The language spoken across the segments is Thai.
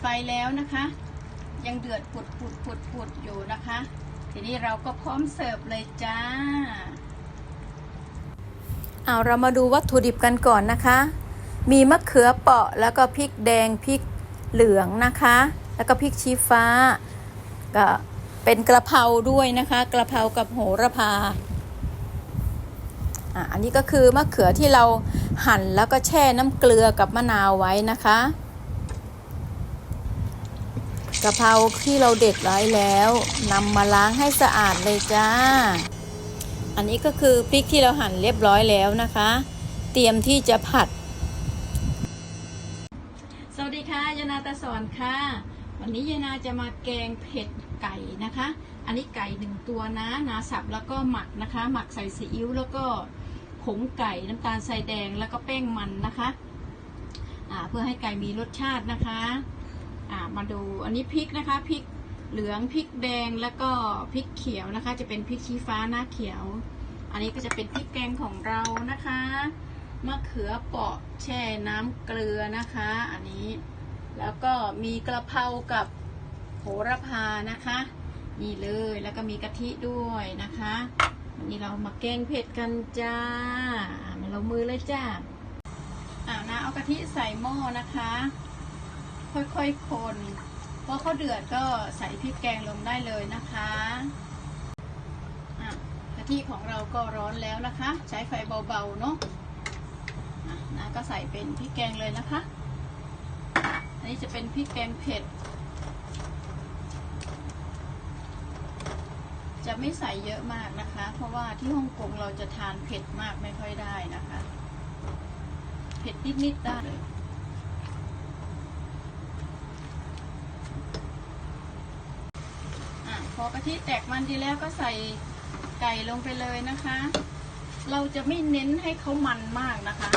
ไฟแล้วนะคะ ยังเดือดปุดปุดปุดปุดอยู่นะคะ ทีนี้เราก็พร้อมเสิร์ฟเลยจ้าเอาเรามาดูวัตถุดิบกันก่อนนะคะ มีมะเขือเปราะแล้วก็พริกแดงพริกเหลืองนะคะ แล้วก็พริกชี้ฟ้าก็เป็นกระเพราด้วยนะคะ กระเพรากับโหระพาอะอันนี้ก็คือมะเขือที่เราหั่นแล้วก็แช่น้ำเกลือกับมะนาวไว้นะคะ กะเพราที่เราเด็ดไว้แล้วนำมาล้างให้สะอาดเลยจ้า อันนี้ก็คือพริกที่เราหั่นเรียบร้อยแล้วนะคะ เตรียมที่จะผัด สวัสดีค่ะยานาตาสอนค่ะ วันนี้ยานาจะมาแกงเผ็ดไก่นะคะ อันนี้ไก่หนึ่งตัวนะนาสับแล้วก็หมักนะคะ หมักใส่ซีอิ๊วแล้วก็ผงไก่น้ำตาลทรายแดงแล้วก็แป้งมันนะคะเพื่อให้ไก่มีรสชาตินะคะ อ่ามาดูอันนี้พริกนะคะพริกเหลืองพริกแดงแล้วก็พริกเขียวนะคะ จะเป็นพริกชี้ฟ้าหน้าเขียว อันนี้ก็จะเป็นพริกแกงของเรานะคะมะเขือเปราะแช่น้ำเกลือนะคะ อันนี้แล้วก็มีกระเพรากับโหระพานะคะ นี่เลยแล้วก็มีกะทิด้วยนะคะวันนี้เรามาแกงเผ็ดกันจ้ามาลงมือเลยจ้าอ่านะเอากะทิใส่หม้อนะคะ ค่อยๆคนพอเขาเดือดก็ใส่พริกแกงลงได้เลยนะคะอะกะทิของเราก็ร้อนแล้วนะคะ ใช้ไฟเบาๆเนาะอะนะก็ใส่เป็นพริกแกงเลยนะคะ อันนี้จะเป็นพริกแกงเผ็ด จะไม่ใส่เยอะมากนะคะ เพราะว่าที่ฮ่องกงเราจะทานเผ็ดมากไม่ค่อยได้นะคะ เผ็ดนิดๆได้เลยอะ พอกะทิแตกมันดีแล้วก็ใส่ไก่ลงไปเลยนะคะ เราจะไม่เน้นให้เขามันมากนะคะ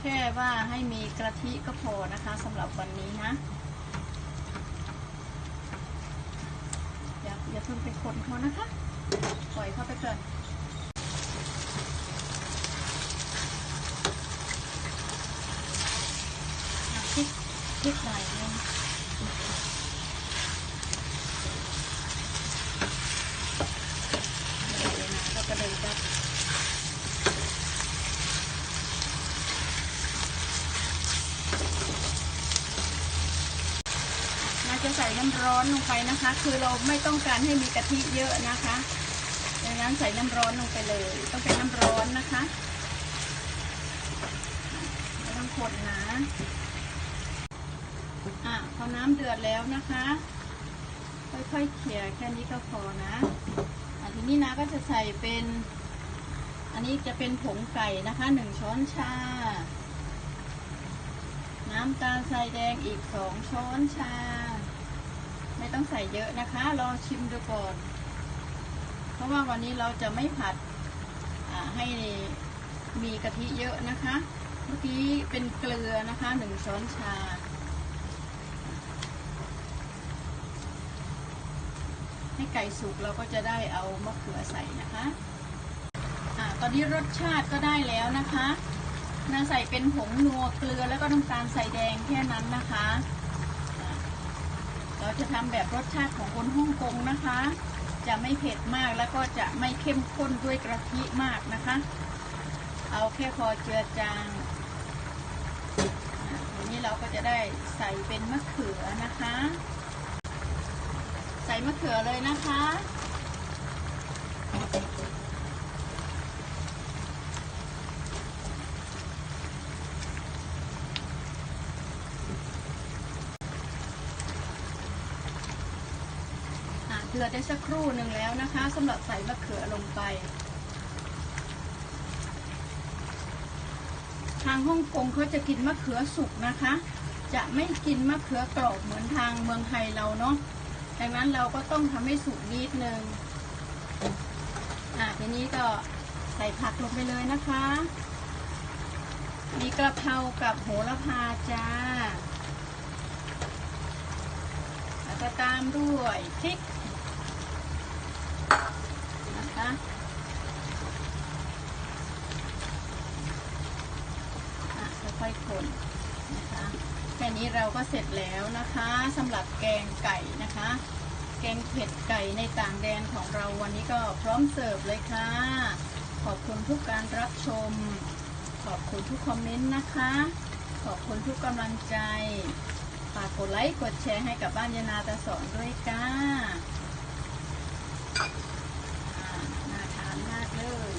แค่ว่าให้มีกะทิก็พอนะคะสำหรับวันนี้นะอย่าอย่าเพิ่งไปคนเขานะคะ ปล่อยเขาไปก่อนอะพ ริกพริกหน่อยนึงเลยนะก็กระเด็นจับน่าจะใส่น้ำร้อนลงไปนะคะ คือเราไม่ต้องการให้มีกะทิเยอะนะคะดังนั้นใส่น้ำร้อนลงไปเลย ต้องเป็นน้ำร้อนนะคะไม่ต้องคนนะ อะพอน้ำเดือดแล้วนะคะ ค่อยๆเขี่ยแค่นี้ก็พอนะอันทีนี้นะก็จะใส่เป็น อันนี้จะเป็นผงไก่นะคะหนึ่งช้อนชา น้ำตาลทรายแดงอีกสองช้อนชา ไม่ต้องใส่เยอะนะคะ ลองชิมดูก่อน เพราะว่าวันนี้เราจะไม่ผัดให้มีกะทิเยอะนะคะ เมื่อกี้เป็นเกลือนะคะหนึ่งช้อนชา ให้ไก่สุกเราก็จะได้เอามะเขือใส่นะคะอ่าตอนนี้รสชาติก็ได้แล้วนะคะนาใส่เป็นผงนัวเกลือแล้วก็น้ำตาลใส่แดงแค่นั้นนะคะ เราจะทำแบบรสชาติของคนฮ่องกงนะคะ จะไม่เผ็ดมากแล้วก็จะไม่เข้มข้นด้วยกะทิมากนะคะ เอาแค่พอเจือจางทีนี้เราก็จะได้ใส่เป็นมะเขือนะคะ มะเขือเลยนะคะ เดือดได้สักครู่หนึ่งแล้วนะคะสำหรับใส่มะเขือลงไป ทางฮ่องกงเขาจะกินมะเขือสุกนะคะ จะไม่กินมะเขือกรอบเหมือนทางเมืองไทยเราเนาะ ดังนั้นเราก็ต้องทำให้สุกนิดนึงอะทีนี้ก็ใส่ผักลงไปเลยนะคะ มีกระเพรากับโหระพาจ้า แล้วก็ตามด้วยพริกนะคะอยๆคนนะคะ แค่นี้เราก็เสร็จแล้วนะคะสำหรับแกงไก่นะคะ แกงเผ็ดไก่ในต่างแดนของเราวันนี้ก็พร้อมเสิร์ฟเลยค่ะ ขอบคุณทุกการรับชม ขอบคุณทุกคอมเมนต์นะคะ ขอบคุณทุกกำลังใจฝากกดไลค์กดแชร์ให้กับบ้านยานาตาสอนด้วยก้าอ่าน่าทานมากเลย